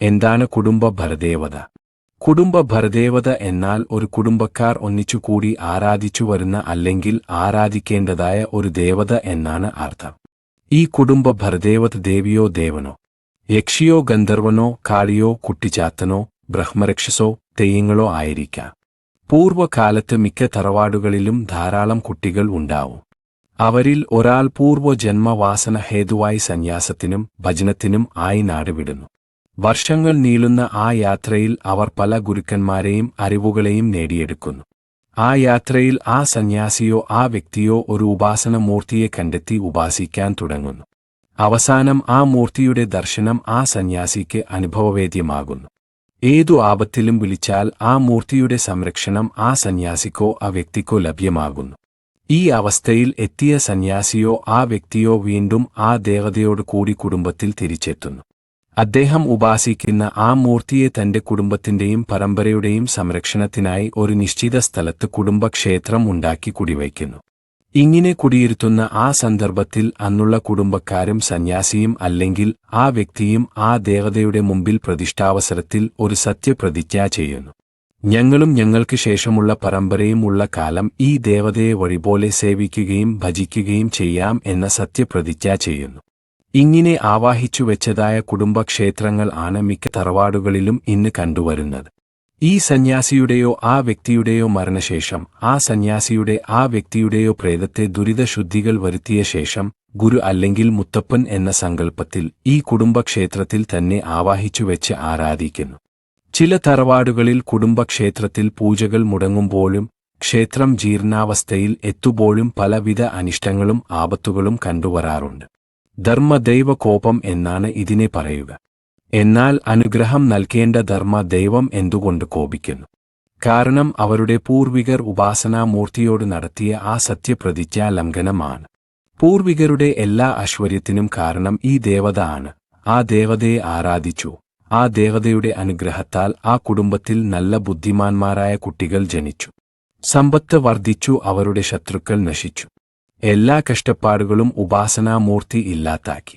എന്താണ് കുടുംബ ഭരദേവത? കുടുംബ ഭരദേവത എന്നാൽ ഒരു കുടുംബക്കാർ ഒന്നിച്ചുകൂടി ആരാധിച്ചു വരുന്ന അല്ലെങ്കിൽ ആരാധിക്കേണ്ടതായ ഒരു ദേവത എന്നാണ് അർത്ഥം. ഈ കുടുംബ ഭരദേവത ദേവിയോ ദേവനോ യക്ഷിയോ ഗന്ധർവനോ കാളിയോ കുട്ടിച്ചാത്തനോ ബ്രഹ്മരക്ഷസോ തെയ്യങ്ങളോ ആയിരിക്കാം. പൂർവകാലത്ത് മിക്ക തറവാടുകളിലും ധാരാളം കുട്ടികൾ ഉണ്ടാവും. അവരിൽ ഒരാൾ പൂർവജന്മവാസന ഹേതുവായി സന്യാസത്തിനും ഭജനത്തിനും ആയി നാടുവിടുന്നു. വർഷങ്ങൾ നീളുന്ന ആ യാത്രയിൽ അവർ പല ഗുരുക്കന്മാരെയും അറിവുകളെയും നേടിയെടുക്കുന്നു. ആ യാത്രയിൽ ആ സന്യാസിയോ ആ വ്യക്തിയോ ഒരു ഉപാസന മൂർത്തിയെ കണ്ടെത്തി ഉപാസിക്കാൻ തുടങ്ങുന്നു. അവസാനം ആ മൂർത്തിയുടെ ദർശനം ആ സന്യാസിക്ക് അനുഭവവേദ്യമാകുന്നു. ഏതു ആപത്തിലും വിളിച്ചാൽ ആ മൂർത്തിയുടെ സംരക്ഷണം ആ സന്യാസിക്കോ ആ വ്യക്തിക്കോ ലഭ്യമാകുന്നു. ഈ അവസ്ഥയിൽ എത്തിയ സന്യാസിയോ ആ വ്യക്തിയോ വീണ്ടും ആ ദേവതയോട് കൂടി കുടുംബത്തിൽ തിരിച്ചെത്തുന്നു. അദ്ദേഹം ഉപാസിക്കുന്ന ആ മൂർത്തിയെ തന്റെ കുടുംബത്തിന്റെയും പരമ്പരയുടെയും സംരക്ഷണത്തിനായി ഒരു നിശ്ചിത സ്ഥലത്ത് കുടുംബക്ഷേത്രം ഉണ്ടാക്കി കുടിവയ്ക്കുന്നു. ഇങ്ങനെ കുടിയിരുത്തുന്ന ആ സന്ദർഭത്തിൽ അന്നുള്ള കുടുംബക്കാരും സന്യാസിയും അല്ലെങ്കിൽ ആ വ്യക്തിയും ആ ദേവതയുടെ മുമ്പിൽ പ്രതിഷ്ഠാവസരത്തിൽ ഒരു സത്യപ്രതിജ്ഞ ചെയ്യുന്നു. ഞങ്ങളും ഞങ്ങൾക്ക് ശേഷമുള്ള പരമ്പരയും ഉള്ള കാലം ഈ ദേവതയെ വഴിപോലെ സേവിക്കുകയും ഭജിക്കുകയും ചെയ്യാം എന്ന സത്യപ്രതിജ്ഞ ചെയ്യുന്നു. ഇങ്ങനെ ആവാഹിച്ചു വെച്ചതായ കുടുംബക്ഷേത്രങ്ങൾ ആണ് മിക്ക തറവാടുകളിലും ഇന്ന് കണ്ടുവരുന്നത്. ഈ സന്യാസിയുടെയോ ആ വ്യക്തിയുടെയോ മരണശേഷം ആ സന്യാസിയുടെ ആ വ്യക്തിയുടെയോ പ്രേതത്തെ ദുരിതശുദ്ധികൾ വരുത്തിയ ശേഷം ഗുരു അല്ലെങ്കിൽ മുത്തപ്പൻ എന്ന സങ്കല്പത്തിൽ ഈ കുടുംബക്ഷേത്രത്തിൽ തന്നെ ആവാഹിച്ചു വെച്ച് ആരാധിക്കുന്നു. ചില തറവാടുകളിൽ കുടുംബക്ഷേത്രത്തിൽ പൂജകൾ മുടങ്ങുമ്പോഴും ക്ഷേത്രം ജീർണാവസ്ഥയിൽ എത്തുമ്പോഴും പലവിധ അനിഷ്ടങ്ങളും ആപത്തുകളും കണ്ടുവരാറുണ്ട്. ധർമ്മദൈവ കോപം എന്നാണ് ഇതിനെ പറയുക. എന്നാൽ അനുഗ്രഹം നൽകേണ്ട ധർമ്മ ദൈവം എന്തുകൊണ്ട് കോപിക്കുന്നു? കാരണം അവരുടെ പൂർവികർ ഉപാസനാമൂർത്തിയോട് നടത്തിയ ആ സത്യപ്രതിജ്ഞാ ലംഘനമാണ്. പൂർവികരുടെ എല്ലാ ഐശ്വര്യത്തിനും കാരണം ഈ ദേവത ആണ്. ആ ദേവതയെ ആരാധിച്ചു. ആ ദേവതയുടെ അനുഗ്രഹത്താൽ ആ കുടുംബത്തിൽ നല്ല ബുദ്ധിമാന്മാരായ കുട്ടികൾ ജനിച്ചു. സമ്പത്ത് വർദ്ധിച്ചു അവരുടെ ശത്രുക്കൾ നശിച്ചു. എല്ലാ കഷ്ടപ്പാടുകളും ഉപാസനാമൂർത്തി ഇല്ലാത്താക്കി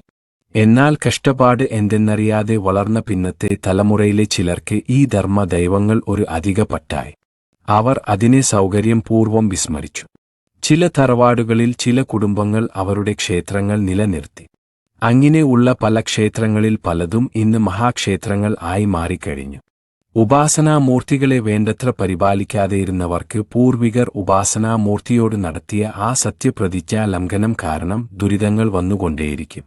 എന്നാൽ കഷ്ടപ്പാട് എന്തെന്നറിയാതെ വളർന്ന പിന്നത്തെ തലമുറയിലെ ചിലർക്ക് ഈ ധർമ്മ ദൈവങ്ങൾ ഒരു അധിക പട്ടായി അവർ അതിനെ സൗകര്യം പൂർവം വിസ്മരിച്ചു. ചില തറവാടുകളിൽ ചില കുടുംബങ്ങൾ അവരുടെ ക്ഷേത്രങ്ങൾ നിലനിർത്തി. അങ്ങനെയുള്ള പല ക്ഷേത്രങ്ങളിൽ പലതും ഇന്ന് മഹാക്ഷേത്രങ്ങൾ ആയി മാറിക്കഴിഞ്ഞു. ഉപാസനാമൂർത്തികളെ വേണ്ടത്ര പരിപാലിക്കാതെയിരുന്നവർക്ക് പൂർവികർ ഉപാസനാമൂർത്തിയോട് നടത്തിയ ആ സത്യപ്രതിജ്ഞാ ലംഘനം കാരണം ദുരിതങ്ങൾ വന്നുകൊണ്ടേയിരിക്കും.